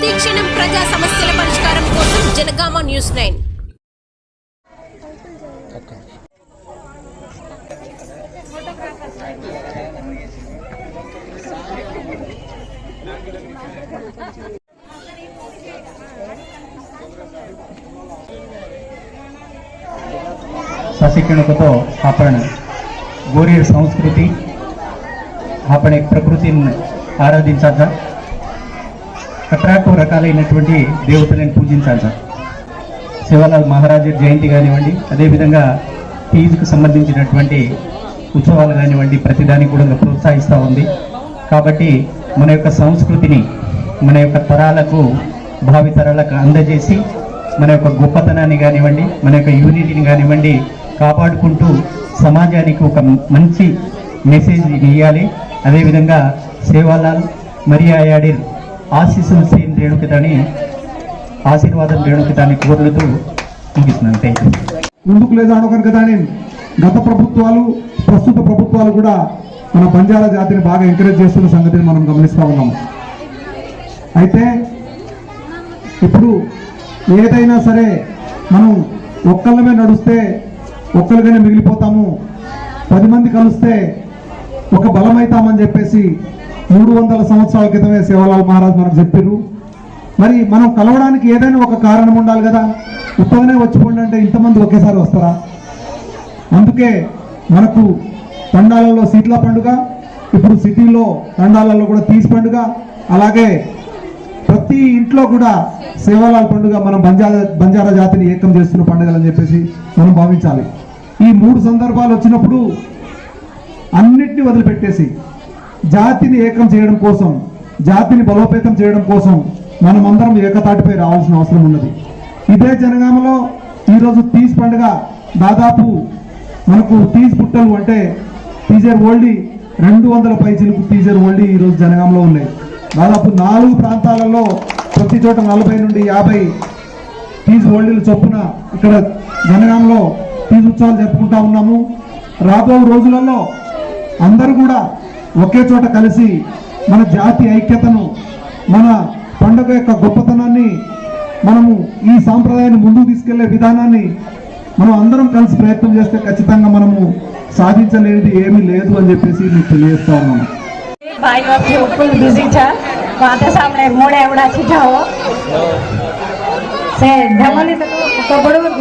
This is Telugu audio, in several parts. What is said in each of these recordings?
ప్రతిక్షణం ప్రజా సమస్యల పరిష్కారం కోసం జనగామ న్యూస్ నైన్ सशिक्षणकतो आपण गोरीर संस्कृती आपण एक ప్రకృతిని ఆరాధించాలి అట్రాకు రకాలైనటువంటి దేవతలను పూజించాలి సార్. శివలాల్ మహారాజు జయంతి కానివ్వండి అదేవిధంగా ఫీజుకు సంబంధించినటువంటి ఉత్సవాలు కానివ్వండి ప్రతిదానికి కూడా ప్రోత్సహిస్తూ ఉంది. కాబట్టి మన యొక్క సంస్కృతిని మన యొక్క తరాలకు భావితరాలకు అందజేసి మన యొక్క గొప్పతనాన్ని కానివ్వండి మన యొక్క యూనిటీని కానివ్వండి కాపాడుకుంటూ సమాజానికి ఒక మంచి మెసేజ్ ఇవ్వాలి అదేవిధంగా సేవాలాల్ మరియా యాడిర్ ఆశీస్సులు సేన్ రేణుకితని ఆశీర్వాదం రేణుకితాన్ని కోరులుతూ ముగిస్తున్నాను. థ్యాంక్ యూ ముందుకు లేదాడో కదా నేను గత ప్రభుత్వాలు ప్రస్తుత ప్రభుత్వాలు కూడా మన బంజారా జాతిని బాగా ఎంకరేజ్ చేస్తున్న సంగతిని మనం గమనిస్తూ ఉన్నాము అయితే ఇప్పుడు ఏదైనా సరే మనం ఒక్కళ్ళమే నడుస్తే ఒక్కరిగానే మిగిలిపోతాము పది మంది కలిస్తే ఒక బలమవుతామని చెప్పేసి మూడు వందల సంవత్సరాల క్రితమే సేవలాల్ మహారాజ్ మనకు చెప్పారు మరి మనం కలవడానికి ఏదైనా ఒక కారణం ఉండాలి కదా? ఉత్తగానే వచ్చిపోండి అంటే ఇంతమంది ఒకేసారి వస్తారా? అందుకే మనకు తండాలలో సీట్ల పండుగ ఇప్పుడు సిటీలో తండాలలో కూడా తీసి పండుగ అలాగే ప్రతి ఇంట్లో కూడా సేవలాల్ పండుగ మనం బంజారా బంజారా జాతిని ఏకం చేస్తున్న పండుగలు అని చెప్పేసి మనం భావించాలి. ఈ మూడు సందర్భాలు వచ్చినప్పుడు అన్నిటిని వదిలిపెట్టేసి జాతిని ఏకం చేయడం కోసం జాతిని బలోపేతం చేయడం కోసం మనమందరం ఏకతాటిపై రావాల్సిన అవసరం ఉన్నది. ఇదే జనగామలో ఈరోజు తీజ్ పండుగ దాదాపు మనకు తీజ్ పుట్టలు అంటే టీజర్ ఓల్డీ రెండు వందల పై చిలుకు టీజర్ ఓల్డీ ఈరోజు జనగామలో ఉన్నాయి. దాదాపు నాలుగు ప్రాంతాలలో ప్రతి చోట నలభై నుండి యాభై టీజ్ ఓల్డీలు చొప్పున ఇక్కడ జనగాంలో తీజ్ ఉత్సవాలు జరుపుకుంటా ఉన్నాము. రాబో రోజులలో అందరూ కూడా ఒకే చోట కలిసి మన జాతి ఐక్యతను మన పండుగ యొక్క గొప్పతనాన్ని మనము ఈ సాంప్రదాయాన్ని ముందుకు తీసుకెళ్ళే విధానాన్ని మనం అందరం కలిసి ప్రయత్నం చేస్తే ఖచ్చితంగా మనము సాధించలేనిది ఏమీ లేదు అని చెప్పేసి మీకు తెలియజేస్తా ఉన్నాను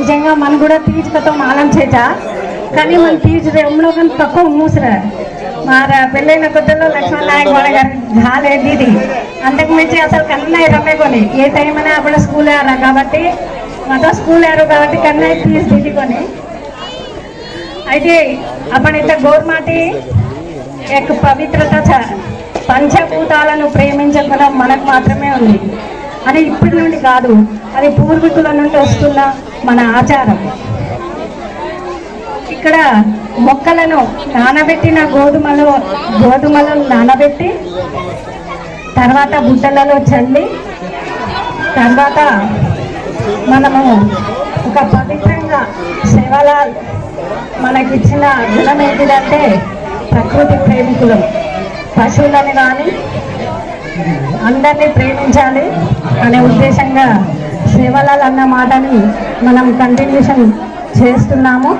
నిజంగా మన కూడా తీర్చుకోవటం ఆలం చేట కానీ మన తీర్చు ఎమ్మడో కానీ తక్కువ మూసరా మా పెళ్ళైన కొత్తలో లక్ష్మణ్ నాయక్ గారు జాలే దీది. అంతకు మించి అసలు కన్నయ్య రమ్మేకొని ఏ టైం అయినా అప్పుడు స్కూల్ ఆరా కాబట్టి మాతో స్కూల్ ఆరు కాబట్టి కన్నయ్య తీజ్ దీది కొని. అయితే అప్పుడైతే గోర్మాటి యొక్క పవిత్రత చ- పంచభూతాలను ప్రేమించకుండా మనకు మాత్రమే ఉంది. అది ఇప్పటి నుండి కాదు. అది పూర్వీకుల నుండి వస్తున్న మన ఆచారం. ఇక్కడ మొక్కలను నానబెట్టిన గోధుమలు గోధుమలను నానబెట్టి తర్వాత బుట్టలలో చల్లి తర్వాత మనము ఒక పవిత్రంగా సేవల మనకిచ్చిన గుణం ఏంటిదంటే ప్రకృతి ప్రేమికులు. పశువులని కానీ అందరినీ ప్రేమించాలి అనే ఉద్దేశంగా శివలాల్ అన్న మాటని మనం కంటిన్యూషన్ చేస్తున్నాము.